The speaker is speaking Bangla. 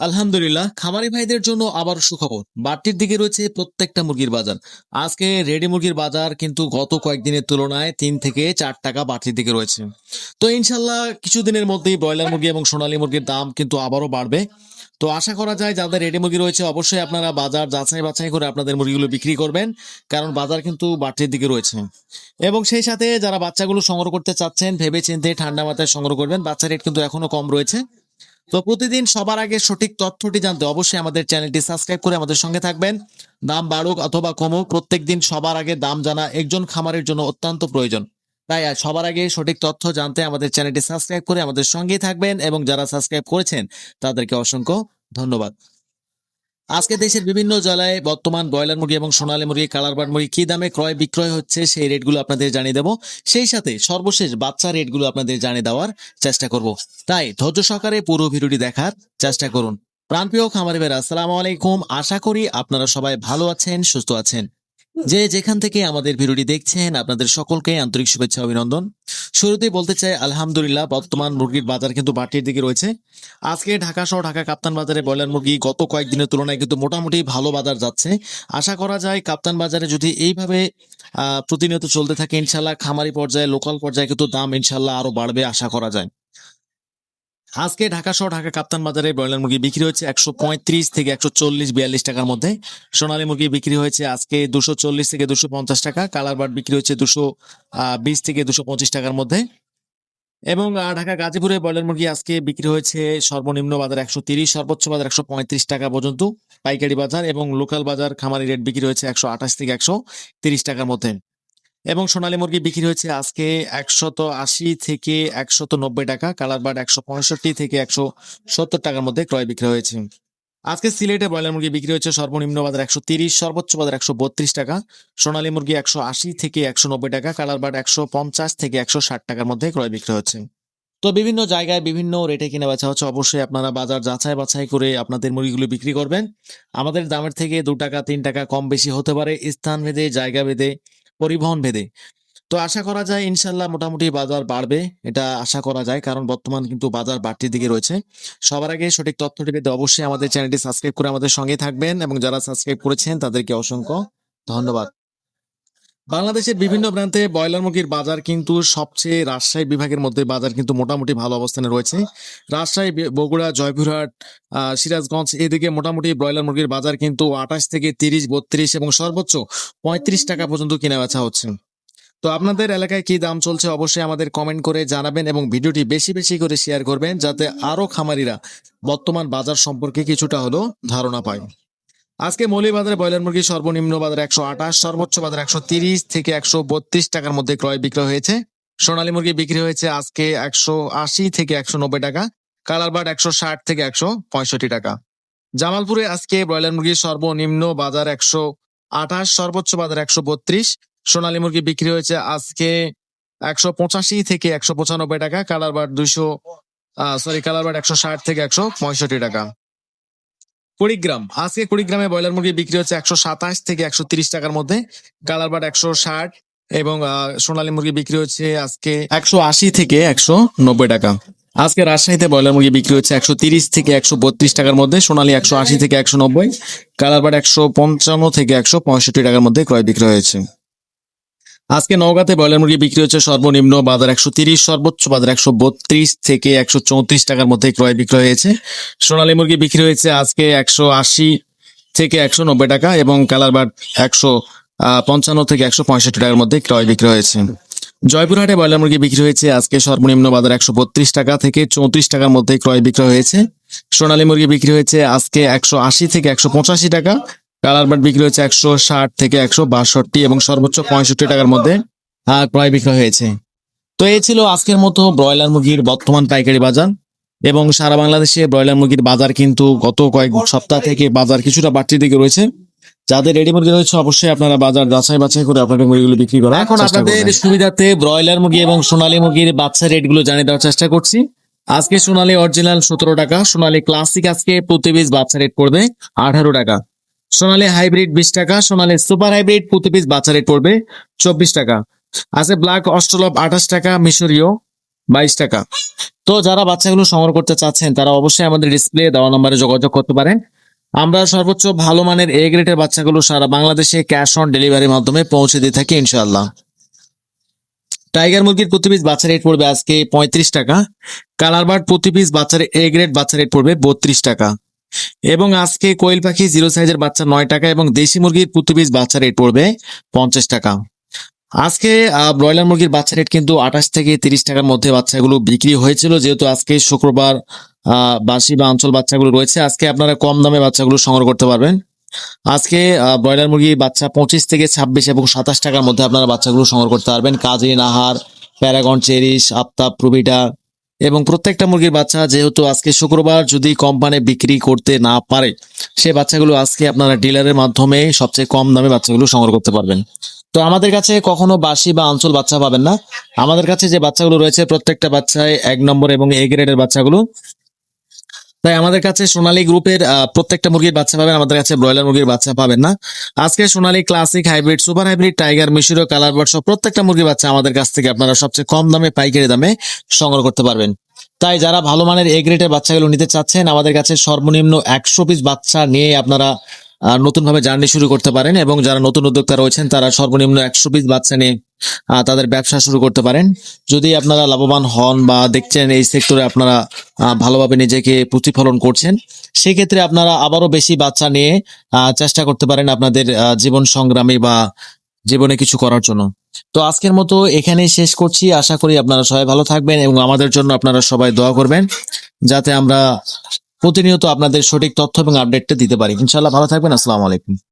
আলহামদুলিল্লাহ, খামারি ভাইদের জন্য আবার সুখবর। বাড়তির দিকে রয়েছে প্রত্যেকটা মুরগির বাজার। আজকে রেডি মুরগির বাজার কিন্তু গত কয়েকদিনের তুলনায় তিন থেকে চার টাকা বাড়তির দিকে রয়েছে। তো ইনশাল্লাহ কিছুদিনের মধ্যেই ব্রয়লার মুরগি এবং সোনালী মুরগির দাম কিন্তু আবারও বাড়বে। তো আশা করা যায়, যাদের রেডি মুরগি রয়েছে, অবশ্যই আপনারা বাজার যাচাই বাছাই করে আপনাদের মুরগিগুলো বিক্রি করবেন, কারণ বাজার কিন্তু বাড়তির দিকে রয়েছে। এবং সেই সাথে যারা বাচ্চাগুলো সংগ্রহ করতে চাচ্ছেন ভেবে চিন্তে ঠান্ডা মাথায় সংগ্রহ করবেন, বাচ্চা রেট কিন্তু এখনও কম রয়েছে। তো প্রতিদিন সবার আগে সঠিক তথ্যটি জানতে অবশ্যই আমাদের চ্যানেলটি সাবস্ক্রাইব করে আমাদের সঙ্গে থাকবেন। দাম বাড়ুক অথবা কমুক প্রত্যেক দিন সবার আগে দাম জানা একজন খামারের জন্য অত্যন্ত প্রয়োজন। তাই সবার আগে সঠিক তথ্য জানতে আমাদের চ্যানেলটি সাবস্ক্রাইব করে আমাদের সঙ্গেই থাকবেন এবং যারা সাবস্ক্রাইব করেছেন তাদেরকে অসংখ্য ধন্যবাদ। আজকে দেশের বিভিন্ন জেলায় বর্তমান ব্রয়লার মুরগি এবং সোনালী মুরগি কালারবার মুরগি কি দামে ক্রয়, বিক্রয় হচ্ছে সেই রেটগুলো আপনাদের জানিয়ে দেব। সেই সাথে সর্বশেষ বাচ্চা রেটগুলো আপনাদের জানিয়ে দেওয়ার চেষ্টা করব। তাই ধৈর্য সহকারে পুরো ভিডিওটি দেখার চেষ্টা করুন। প্রাণপ্রিয় খামারি ভাইরা আসসালামু আলাইকুম। আশা করি আপনারা সবাই ভালো আছেন, সুস্থ আছেন। যে যেখান থেকে আমাদের ভিডিওটি দেখছেন, আপনাদের সকলকে আন্তরিক শুভেচ্ছা, অভিনন্দন। শুরুতেই বলতে চাই, আলহামদুলিল্লাহ, বর্তমান মুরগির বাজার কিন্তু বাটির দিকে রয়েছে। আজকে ঢাকা সহ ঢাকা কাপ্তান বাজারে ব্রয়লার মুরগি গত কয়েকদিনের তুলনায় কিন্তু মোটামুটি ভালো বাজার যাচ্ছে। আশা করা যায়, কাপ্তান বাজারে যদি এইভাবে প্রতিনিয়ত চলতে থাকে, ইনশাল্লাহ খামারি পর্যায়ে, লোকাল পর্যায়ে কিন্তু দাম ইনশাল্লাহ আরও বাড়বে, আশা করা যায়। আজকে ঢাকা সহ ঢাকা কাপ্তান বাজারে ব্রয়লার মুরগি বিক্রি হচ্ছে একশো পঁয়ত্রিশ থেকে একশো চল্লিশ বিয়াল্লিশ টাকার মধ্যে। সোনালী মুরগি বিক্রি হয়েছে আজকে দুশো চল্লিশ থেকে দুশো পঞ্চাশ টাকা কালার বার্ড বিক্রি হচ্ছে দুশো বিশ থেকে দুশো পঁচিশ টাকার মধ্যে। এবং ঢাকা গাজীপুরে ব্রয়লার মুরগি আজকে বিক্রি হয়েছে সর্বনিম্ন বাজার একশো তিরিশ, সর্বোচ্চ বাজার একশো পঁয়ত্রিশ টাকা পর্যন্ত। পাইকারি বাজার এবং লোকাল বাজার খামারি রেট বিক্রি হয়েছে একশো আঠাশ থেকে একশো তিরিশ টাকার মধ্যে। এবং সোনালী মুরগি বিক্রি হয়েছে আজকে একশত আশি থেকে একশত নব্বই টাকা, কালার বার্ড একশো পঁয়ষট্টি থেকে একশো সত্তর টাকার মধ্যে ক্রয় বিক্রি হয়েছে। আজকে সিলেটে ব্রয়লার মুরগি বিক্রি হয়েছে সর্বনিম্ন বাজার একশো তিরিশ, সর্বোচ্চ বাজার একশো বত্রিশ টাকা, সোনালী মুরগি একশো আশি থেকে একশো নব্বই টাকা, কালার বার্ড একশো পঞ্চাশ থেকে একশো ষাট টাকার মধ্যে ক্রয় বিক্রি হচ্ছে। তো বিভিন্ন জায়গায় বিভিন্ন রেটে কিনে বেচা হচ্ছে, অবশ্যই আপনারা বাজার যাচাই বাছাই করে আপনাদের মুরগিগুলো বিক্রি করবেন। আমাদের দামের থেকে দু টাকা, তিন টাকা কম বেশি হতে পারে, স্থান ভেদে, জায়গা ভেদে পরিবহন ভেদে। তো আশা করা যায় ইনশাল্লাহ মোটামুটি বাজার বাড়বে, এটা আশা করা যায়, কারণ বর্তমান কিন্তু বাজার বাড়তির দিকে রয়েছে। সবার আগে সঠিক তথ্যটি পেতে অবশ্যই আমাদের চ্যানেলটি সাবস্ক্রাইব করে আমাদের সঙ্গে থাকবেন এবং যারা সাবস্ক্রাইব করেছেন তাদেরকে অসংখ্য ধন্যবাদ। বাংলাদেশের বিভিন্ন প্রান্তে ব্রয়লার মুরগির বাজার কিন্তু সবচেয়ে রাজশাহী বিভাগের মধ্যে বাজার কিন্তু মোটামুটি ভালো অবস্থানে রয়েছে। রাজশাহী বগুড়া, জয়পুরহাট সিরাজগঞ্জ এদিকে মোটামুটি ব্রয়লার মুরগির বাজার কিন্তু আঠাশ থেকে তিরিশ, বত্রিশ এবং সর্বোচ্চ পঁয়ত্রিশ টাকা পর্যন্ত কেনা বেচা হচ্ছে। তো আপনাদের এলাকায় কি দাম চলছে অবশ্যই আমাদের কমেন্ট করে জানাবেন এবং ভিডিওটি বেশি বেশি করে শেয়ার করবেন যাতে আরও খামারিরা বর্তমান বাজার সম্পর্কে কিছুটা হলেও ধারণা পায়। আজকে মৌলিবাজারে ব্রয়লার মুরগি সর্বনিম্ন বাজার একশো আঠাশ, সর্বোচ্চ বাজার একশো তিরিশ থেকে একশো বত্রিশ টাকার মধ্যে ক্রয় বিক্রয় হয়েছে। সোনালী মুরগি বিক্রি হয়েছে আজকে একশো আশি থেকে একশো নব্বই টাকা কালার বার্ড একশো ষাট থেকে একশো পঁয়ষট্টি টাকা। জামালপুরে আজকে ব্রয়লার মুরগির সর্বনিম্ন বাজার একশো আঠাশ, সর্বোচ্চ বাজার একশো বত্রিশ, সোনালী মুরগি বিক্রি হয়েছে আজকে একশো পঁচাশি থেকে একশো পঁচানব্বই টাকা কালার বার্ড দুইশো সরি কালার বার্ড একশো ষাট থেকে একশো পঁয়ষট্টি টাকা। কুড়িগ্রাম। আজকে কুড়িগ্রামে ব্রয়লার মুরগি বিক্রি হচ্ছে একশো সাতাশ থেকে একশো তিরিশ টাকার মধ্যে। কালার বাট একশো ষাট এবং সোনালী মুরগি বিক্রি হচ্ছে আজকে একশো আশি থেকে একশো নব্বই টাকা। আজকে রাজশাহীতে ব্রয়লার মুরগি বিক্রি হচ্ছে একশো তিরিশ থেকে একশো বত্রিশ টাকার মধ্যে, সোনালী একশো আশি থেকে একশো নব্বই কালার বাট একশো পঞ্চান্ন থেকে একশো পঁয়ষট্টি টাকার মধ্যে ক্রয় বিক্রি হয়েছে। আজকে নওগাঁতে ব্রয়লার মুরগি বিক্রি হচ্ছে সর্বনিম্ন বাজার একশো তিরিশ, সর্বোচ্চ বাজার একশো বত্রিশ থেকে একশো চৌত্রিশ টাকার মধ্যে ক্রয় বিক্রয় হয়েছে। সোনালী মুরগি বিক্রি হয়েছে আজকে একশো আশি থেকে একশো নব্বই টাকা এবং কালার বার্ড একশো পঞ্চান্ন থেকে একশো পঁয়ষট্টি টাকার মধ্যে ক্রয় বিক্রয় হয়েছে। জয়পুরহাটে ব্রয়লার মুরগি বিক্রি হয়েছে আজকে সর্বনিম্ন বাজার একশো বত্রিশ টাকা থেকে চৌত্রিশ টাকার মধ্যে ক্রয় বিক্রয় হয়েছে। সোনালী মুরগি বিক্রি হয়েছে আজকে একশো আশি থেকে একশো পঁচাশি টাকা কালার বার্ড বিক্রি হয়েছে একশো ষাট থেকে একশো বাষট্টি এবং সর্বোচ্চ পঁয়ষট্টি টাকার মধ্যে ক্রয় বিক্রয় হয়েছে। তো এই ছিল আজকের মতো ব্রয়লার মুরগির বর্তমান পাইকারি বাজার এবং সারা বাংলাদেশে ব্রয়লার মুরগির বাজার কিন্তু গত কয়েক সপ্তাহ থেকে বাজার কিছুটা বাড়তির দিকে রয়েছে। যাদের রেডি মুরগি রয়েছে অবশ্যই আপনারা বাজার যাচাই বাছাই করে আপনাদের মুরগিগুলো বিক্রি করা এখন আপনাদের সুবিধাতে ব্রয়লার মুরগি এবং সোনালী মুরগির বাচ্চা রেটগুলো জানিয়ে দেওয়ার চেষ্টা করছি। আজকে সোনালী অরিজিনাল সতেরো টাকা সোনালী ক্লাসিক আজকে প্রতি পিস বাচ্চা রেট করবে আঠারো টাকা। সোনালী হাইব্রিড বিশ টাকা, সোনালী সুপার হাইব্রিড প্রতি পিস বাচ্চা পড়বে চব্বিশ টাকা। আছে ব্ল্যাক অস্ট্রলপ আঠাশ টাকা, মিশরীয় বাইশ টাকা। তো যারা বাচ্চাগুলো সংগ্রহ করতে চাচ্ছেন, তারা অবশ্যই আমাদের ডিসপ্লে দেওয়া নম্বরে যোগাযোগ করতে পারেন। আমরা সর্বোচ্চ ভালো মানের এ গ্রেডের বাচ্চাগুলো সারা বাংলাদেশে ক্যাশ অন ডেলিভারির মাধ্যমে পৌঁছে দিয়ে থাকি, ইনশাআল্লাহ। টাইগার মুরগির প্রতি পিস বাচ্চা রেট পড়বে আজকে পঁয়ত্রিশ টাকা। কালার বার্ড প্রতি পিস বাচ্চার এ গ্রেড বাচ্চা রেট পড়বে বত্রিশ টাকা। এবং আজকে কোয়েল পাখি জিরো সাইজের বাচ্চা নয় টাকা এবং দেশি মুরগির পিস বাচ্চা রেট পড়বে পঞ্চাশ টাকা। আজকে ব্রয়লার মুরগির বাচ্চা রেট কিন্তু আঠাশ থেকে তিরিশ টাকার মধ্যে বাচ্চাগুলো বিক্রি হয়েছিল, যেহেতু আজকে শুক্রবার বাসি বা অঞ্চল বাচ্চাগুলো রয়েছে। আজকে আপনারা কম দামে বাচ্চাগুলো সংগ্রহ করতে পারবেন। আজকে ব্রয়লার মুরগির বাচ্চা পঁচিশ থেকে ছাব্বিশ এবং সাতাশ টাকার মধ্যে আপনারা বাচ্চাগুলো সংগ্রহ করতে পারবেন। Kazi Nahar, Paragon, Cherish, Aftab, Provita এবং প্রত্যেকটা মুরগির বাচ্চা যেহেতু আজকে শুক্রবার, যদি কোম্পানি বিক্রি করতে না পারে, সে বাচ্চাগুলো আজকে আপনারা ডিলারের মাধ্যমে সবচেয়ে কম দামে বাচ্চাগুলো সংগ্রহ করতে পারবেন। তো আমাদের কাছে কখনো বাসি বা আঞ্চল বাচ্চা পাবেন না। আমাদের কাছে যে বাচ্চাগুলো রয়েছে, প্রত্যেকটা বাচ্চায় এক নম্বর এবং এ গ্রেডের বাচ্চাগুলো তাই আমাদের কাছে সোনালী গ্রুপের প্রত্যেকটা মুরগির বাচ্চা পাবেন, আমাদের কাছে ব্রয়লার মুরগির বাচ্চা পাবেন না। আজকে Sonali classic hybrid super hybrid tiger মিশরীয় কালার বার্ড সব প্রত্যেকটা মুরগির বাচ্চা আমাদের কাছ থেকে আপনারা সবচেয়ে কম দামে, পাইকারি দামে সংগ্রহ করতে পারবেন। তাই যারা ভালো মানের এ গ্রেডের বাচ্চাগুলো নিতে চাচ্ছেন, আমাদের কাছে সর্বনিম্ন একশো পিস বাচ্চা নিয়ে আপনারা নতুনভাবে জার্নি শুরু করতে পারেন এবং যারা নতুন উদ্যোক্তা রয়েছেন, তারা সর্বনিম্ন একশো পিস বাচ্চা নিয়ে তাদের ব্যবসা শুরু করতে পারেন। যদি আপনারা লাভবান হন বা দেখছেন এই সেক্টরে আপনারা ভালোভাবে নিজেকে প্রতিফলন করছেন, সেক্ষেত্রে আপনারা আবারও বেশি বাচ্চা নিয়ে চেষ্টা করতে পারেন আপনাদের জীবন সংগ্রামী বা জীবনে কিছু করার জন্য। তো আজকের মতো এখানেই শেষ করছি। আশা করি আপনারা সবাই ভালো থাকবেন এবং আমাদের জন্য আপনারা সবাই দোয়া করবেন, যাতে আমরা প্রতিনিয়ত আপনাদের সঠিক তথ্য এবং আপডেটটা দিতে পারি। ইনশাল্লাহ ভালো থাকবেন আসসালামু আলাইকুম।